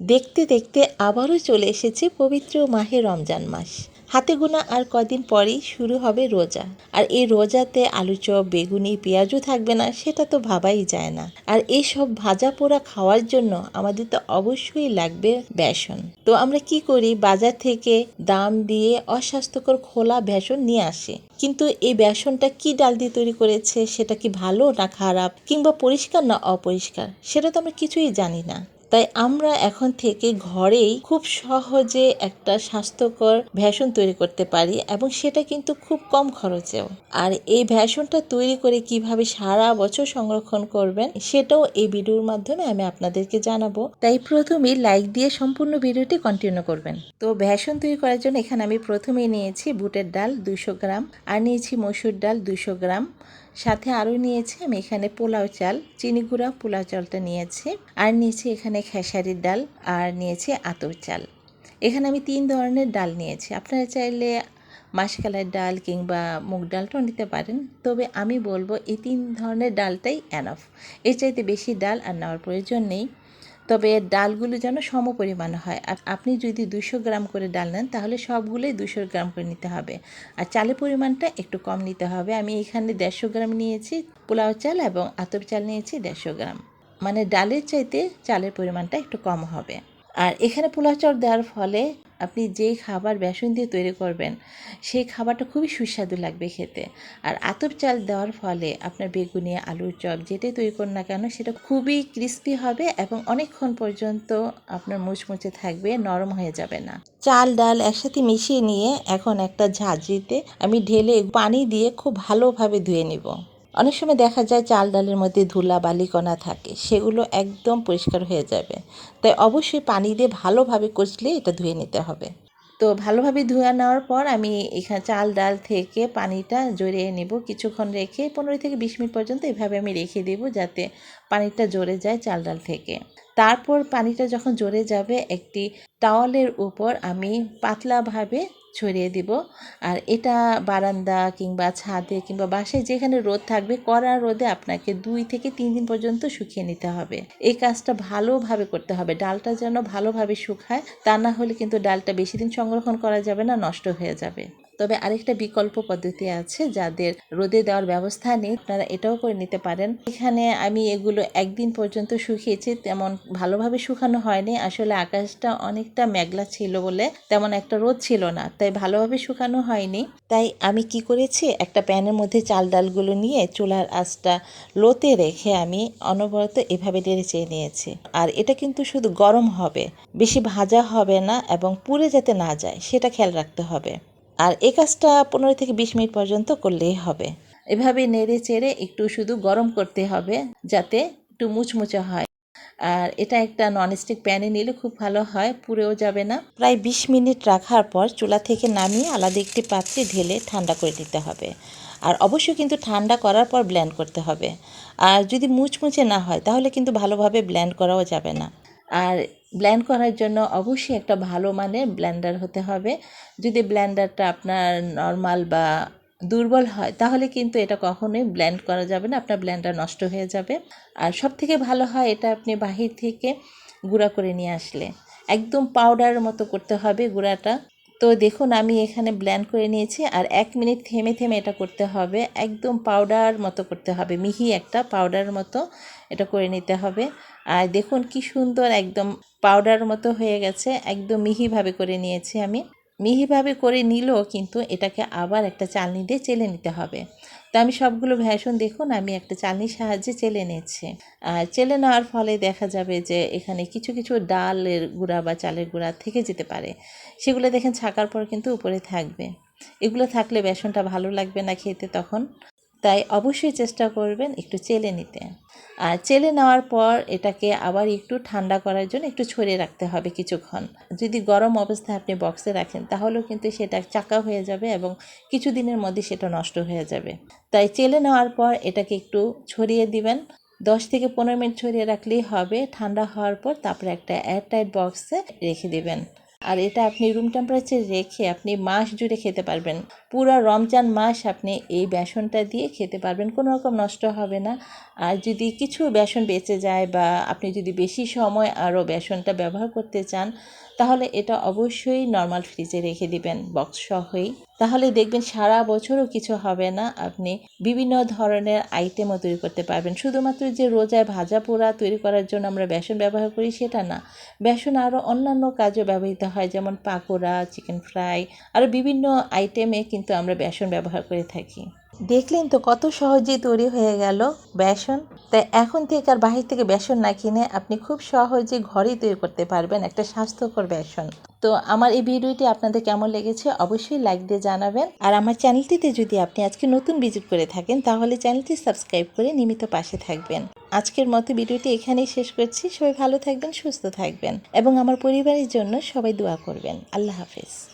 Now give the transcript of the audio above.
দেখতে দেখতে আবারও চলে এসেছে পবিত্র মাহে রমজান মাস। হাতে গোনা আর কদিন পরেই শুরু হবে রোজা। আর এই রোজাতে আলু চপ, বেগুনি, পেঁয়াজও থাকবে না, সেটা তো ভাবাই যায় না। আর এইসব ভাজা পোড়া খাওয়ার জন্য আমাদের তো অবশ্যই লাগবে বেসন। তো আমরা কি করি? বাজার থেকে দাম দিয়ে অস্বাস্থ্যকর খোলা বেসন নিয়ে আসি। কিন্তু এই বেসনটা কি ডাল দিয়ে তৈরি করেছে? সেটা কি ভালো না খারাপ? কিংবা পরিষ্কার না অপরিষ্কার? সেটা তো আমরা কিছুই জানি না। তাই আমরা এখন থেকে ঘরেই খুব সহজে একটা স্বাস্থ্যকর ভ্যাসন তৈরি করতে পারি এবং সেটা কিন্তু খুব কম খরচেও। আর এই ভ্যাসনটা তৈরি করে কীভাবে সারা বছর সংরক্ষণ করবেন সেটাও এই ভিডিওর মাধ্যমে আমি আপনাদেরকে জানাব। তাই প্রথমেই লাইক দিয়ে সম্পূর্ণ ভিডিওটি কন্টিনিউ করবেন। তো ভ্যাসন তৈরি করার জন্য এখানে আমি প্রথমেই নিয়েছি বুটের ডাল দুশো গ্রাম আর নিয়েছি মসুর ডাল দুশো গ্রাম। সাথে আরও নিয়েছি আমি এখানে পোলাও চাল, চিনি গুঁড়া, পোলাও চালটা নিয়েছি। আর নিয়েছি এখানে খেসারির ডাল আর নিয়েছি আতর চাল। এখানে আমি তিন ধরনের ডাল নিয়েছি। আপনারা চাইলে মাসকালের ডাল কিংবা মুগ ডালটাও নিতে পারেন। তবে আমি বলব এই তিন ধরনের ডালটাই অ্যানফ এর চাইতে বেশি ডাল আর নেওয়ার প্রয়োজন নেই। তবে এর ডালগুলো যেন সম পরিমাণ হয়। আর আপনি যদি দুশো গ্রাম করে ডাল নেন, তাহলে সবগুলোই দুশো গ্রাম করে নিতে হবে। আর চালের পরিমাণটা একটু কম নিতে হবে। আমি এখানে দেড়শো গ্রাম নিয়েছি পোলাও চাল এবং আতপ চাল নিয়েছি দেড়শো গ্রাম। মানে ডালের চাইতে চালের পরিমাণটা একটু কম হবে। আর এখানে পোলাও চাল দেওয়ার ফলে আপনি যেই খাবার বেসন দিয়ে তৈরি করবেন, সেই খাবারটা খুবই সুস্বাদু লাগবে খেতে। আর আতপ চাল দেওয়ার ফলে আপনার বেগুনি, আলুর চপ যেটাই তৈরি করুন না কেন, সেটা খুবই ক্রিস্পি হবে এবং অনেকক্ষণ পর্যন্ত আপনার মুচমুচে থাকবে, নরম হয়ে যাবে না। চাল, ডাল একসাথে মিশিয়ে নিয়ে এখন একটা ঝাঁঝরিতে আমি ঢেলে পানি দিয়ে খুব ভালোভাবে ধুয়ে নিব। অনেক সময় দেখা যায় চাল ডালের মধ্যে ধুলা, বালিকণা থাকে, সেগুলো একদম পরিষ্কার হয়ে যাবে। তাই অবশ্যই পানি দিয়ে ভালোভাবে কষলে এটা ধুয়ে নিতে হবে। তো ভালোভাবে ধুয়ে নেওয়ার পর আমি এখানে চাল ডাল থেকে পানিটা জড়িয়ে নেব। কিছুক্ষণ রেখে পনেরো থেকে বিশ মিনিট পর্যন্ত এভাবে আমি রেখে দেব যাতে পানিটা জড়ে যায় চাল ডাল থেকে। তারপর পানিটা যখন জড়ে যাবে, একটি টাওয়ালের উপর আমি পাতলাভাবে ছড়িয়ে দিব। আর এটা বারান্দা কিংবা ছাদে কিংবা বাসায় যেখানে রোদ থাকবে, কড়া রোদে আপনাকে দুই থেকে তিন দিন পর্যন্ত শুকিয়ে নিতে হবে। এই কাজটা ভালোভাবে করতে হবে। ডালটা যেন ভালোভাবে শুকায়, তা না হলে কিন্তু ডালটা বেশি দিন সংরক্ষণ করা যাবে না, নষ্ট হয়ে যাবে। তবে আরেকটা বিকল্প পদ্ধতি আছে যাদের রোদে দেওয়ার ব্যবস্থা নেই, আপনারা এটাও করে নিতে পারেন। এখানে আমি এগুলো একদিন পর্যন্ত শুকিয়েছি, তেমন ভালোভাবে শুকানো হয়নি। আসলে আকাশটা অনেকটা মেঘলা ছিল বলে তেমন একটা রোদ ছিল না, তাই ভালোভাবে শুকানো হয়নি। তাই আমি কি করেছি, একটা প্যানের মধ্যে চাল ডালগুলো নিয়ে চুলার আঁচটা লোতে রেখে আমি অনবরত এভাবে নেড়ে চেয়ে নিয়েছি। আর এটা কিন্তু শুধু গরম হবে, বেশি ভাজা হবে না এবং পুড়ে যাতে না যায়, সেটা খেয়াল রাখতে হবে। আর এই কাজটা পনেরো থেকে বিশ মিনিট পর্যন্ত করলেই হবে। এভাবে নেড়ে চেড়ে একটু শুধু গরম করতে হবে যাতে একটু মুচমুচে হয়। আর এটা একটা ননস্টিক প্যানে নিলে খুব ভালো হয়, পুড়েও যাবে না। প্রায় বিশ মিনিট রাখার পর চুলা থেকে নামিয়ে আলাদা একটি পাত্রে ঢেলে ঠান্ডা করে নিতে হবে। আর অবশ্যই কিন্তু ঠান্ডা করার পর ব্ল্যান্ড করতে হবে। আর যদি মুচমুচে না হয়, তাহলে কিন্তু ভালোভাবে ব্ল্যান্ড করাও যাবে না। আর ব্ল্যান্ড করার জন্য অবশ্যই একটা ভালো মানের ব্ল্যান্ডার হতে হবে। যদি ব্ল্যান্ডারটা আপনার নর্মাল বা দুর্বল হয়, তাহলে কিন্তু এটা কখনোই ব্ল্যান্ড করা যাবে না, আপনার ব্ল্যান্ডার নষ্ট হয়ে যাবে। আর সব থেকে ভালো হয় এটা আপনি বাহির থেকে গুঁড়া করে নিয়ে আসলে। একদম পাউডারের মতো করতে হবে গুঁড়াটা। তো দেখুন, আমি এখানে ব্ল্যান্ড করে নিয়েছি আর এক মিনিট থেমে থেমে এটা করতে হবে। একদম পাউডার মতো করতে হবে, মিহি একটা পাউডার মতো এটা করে নিতে হবে। আর দেখুন কি সুন্দর একদম পাউডার মতো হয়ে গেছে, একদম মিহিভাবে করে নিয়েছি আমি। মিহিভাবে করে নিলেও কিন্তু এটাকে আবার একটা চালনি দিয়ে চেলে নিতে হবে। তো আমি সবগুলো ভ্যাসন দেখুন, আমি একটা চালনির সাহায্যে চেলে নিচ্ছি। আর চেলে নেওয়ার ফলে দেখা যাবে যে এখানে কিছু কিছু ডালের গুঁড়া বা চালের গুঁড়া থেকে যেতে পারে। সেগুলো দেখেন ছাকার পর কিন্তু উপরে থাকবে। এগুলো থাকলে বেসনটা ভালো লাগবে না খেতে তখন। তাই অবশ্যই চেষ্টা করবেন একটু চেলে নিতে। আর চেলে নেওয়ার পর এটাকে আবার একটু ঠান্ডা করার জন্য একটু ছড়িয়ে রাখতে হবে কিছুক্ষণ। যদি গরম অবস্থায় আপনি বক্সে রাখেন, তাহলেও কিন্তু সেটা চাকা হয়ে যাবে এবং কিছু দিনের মধ্যে সেটা নষ্ট হয়ে যাবে। তাই চেলে নেওয়ার পর এটাকে একটু ছড়িয়ে দিবেন। দশ থেকে পনেরো মিনিট ছড়িয়ে রাখলেই হবে। ঠান্ডা হওয়ার পর তারপরে একটা এয়ারটাইট বক্সে রেখে দেবেন। আর এটা আপনি রুম টেম্পারেচার রেখে আপনি মাস জুড়ে খেতে পারবেন। পুরো রমজান মাস আপনি এই বেসনটা দিয়ে খেতে পারবেন, কোনো রকম নষ্ট হবে না। আর যদি কিছু বেসন বেঁচে যায় বা আপনি যদি বেশি সময় আরও বেসনটা ব্যবহার করতে চান, তাহলে এটা অবশ্যই নর্মাল ফ্রিজে রেখে দিবেন বক্স সহই। তাহলে দেখবেন সারা বছরও কিছু হবে না। আপনি বিভিন্ন ধরনের আইটেমও তৈরি করতে পারবেন। শুধুমাত্র যে রোজায় ভাজা পোড়া তৈরি করার জন্য আমরা বেসন ব্যবহার করি সেটা না। বেসন আরও অন্যান্য কাজে ব্যবহৃত হয়, যেমন পাকোড়া চিকেন ফ্রাই আরও বিভিন্ন আইটেমে কিন্তু আমরা বেসন ব্যবহার করে থাকি। দেখলেন তো কত সহজেই তৈরি হয়ে গেল বেসন। তাই এখন থেকে আর বাহির থেকে বেসন না কিনে আপনি খুব সহজে ঘরেই তৈরি করতে পারবেন একটা স্বাস্থ্যকর বেসন। তো আমার এই ভিডিওটি আপনাদের কেমন লেগেছে অবশ্যই লাইক দিয়ে জানাবেন। আর আমার চ্যানেলটিতে যদি আপনি আজকে নতুন ভিজিট করে থাকেন, তাহলে চ্যানেলটি সাবস্ক্রাইব করে নিয়মিত পাশে থাকবেন। আজকের মতো ভিডিওটি এখানেই শেষ করছি। সবাই ভালো থাকবেন, সুস্থ থাকবেন এবং আমার পরিবারের জন্য সবাই দোয়া করবেন। আল্লাহ হাফেজ।